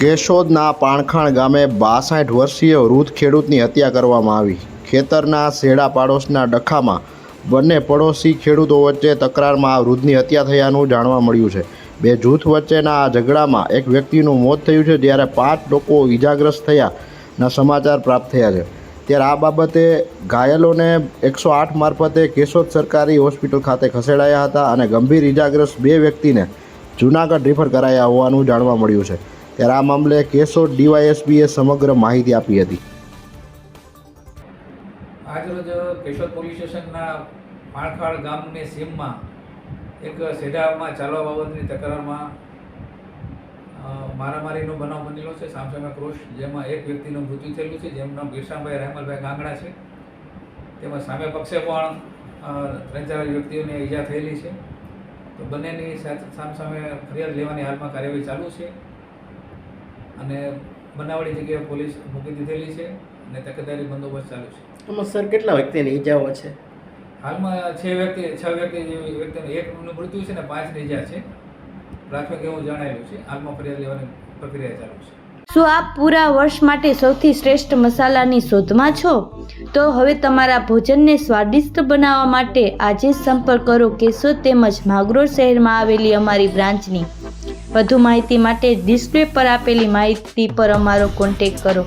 કેશોદના પાણખાણ ગામે બાસઠ વર્ષીય વૃદ્ધ ખેડૂતની હત્યા કરવામાં આવી. ખેતરના શેડા પાડોશના ડખામાં બંને પડોશી ખેડૂતો વચ્ચે તકરારમાં આ વૃદ્ધની હત્યા થયાનું જાણવા મળ્યું છે. બે જૂથ વચ્ચેના આ ઝઘડામાં એક વ્યક્તિનું મોત થયું છે, જ્યારે પાંચ લોકો ઈજાગ્રસ્ત થયાના સમાચાર પ્રાપ્ત થયા છે. ત્યારે આ બાબતે ઘાયલોને એકસો આઠ મારફતે કેશોદ સરકારી હોસ્પિટલ ખાતે ખસેડાયા હતા અને ગંભીર ઈજાગ્રસ્ત બે વ્યક્તિને જૂનાગઢ રિફર કરાયા હોવાનું જાણવા મળ્યું છે. ત્યારે આ મામલે કેશોદ ડીવાયએસપીએ સમગ્ર માહિતી આપી હતી. આજરોજ કેશોદ પોલીસ સ્ટેશનના માળખાળ ગામની સીમમાં એક સેડામાં ચાલવા બાબતની તકરારમાં મારામારીનો બનાવ બનેલો છે. સામસામે ક્રોશ જેમાં એક વ્યક્તિનું મૃત્યુ થયેલું છે જેમનું નામ બિરસાભાઈ રહેમલભાઈ ગાંગડા છે. તેમાં સામે પક્ષે પણ ત્રણ ચાર વ્યક્તિઓને ઈજા થયેલી છે. તો બંનેની સાથ- સામસામે ફરિયાદ લેવાની હાલમાં કાર્યવાહી ચાલુ છે. અને બનાવડી જગ્યાએ પોલીસ મૂકી દીધેલી છે અને તકેદારી બંદોબસ્ત ચાલુ છે. આમાં સર કેટલા વ્યક્તિની ઈજાઓ છે? હાલમાં છ વ્યક્તિ છ વ્યક્તિ વ્યક્તિનું એકનું મૃત્યુ છે ને પાંચની ઈજા છે. પ્રાથમિક એવું જણાવ્યું છે. હાલમાં ફરિયાદ લેવાની પ્રક્રિયા ચાલુ છે. શું આપ પૂરા વર્ષ માટે સૌથી શ્રેષ્ઠ મસાલાની શોધમાં છો? તો હવે તમારા ભોજનને સ્વાદિષ્ટ બનાવવા માટે આજે સંપર્ક કરો કેશોદ તેમજ માગરોળ શહેરમાં આવેલી અમારી બ્રાન્ચની. વધુ માહિતી માટે ડિસ્પ્લે પર આપેલી માહિતી પર અમારો કોન્ટેક કરો.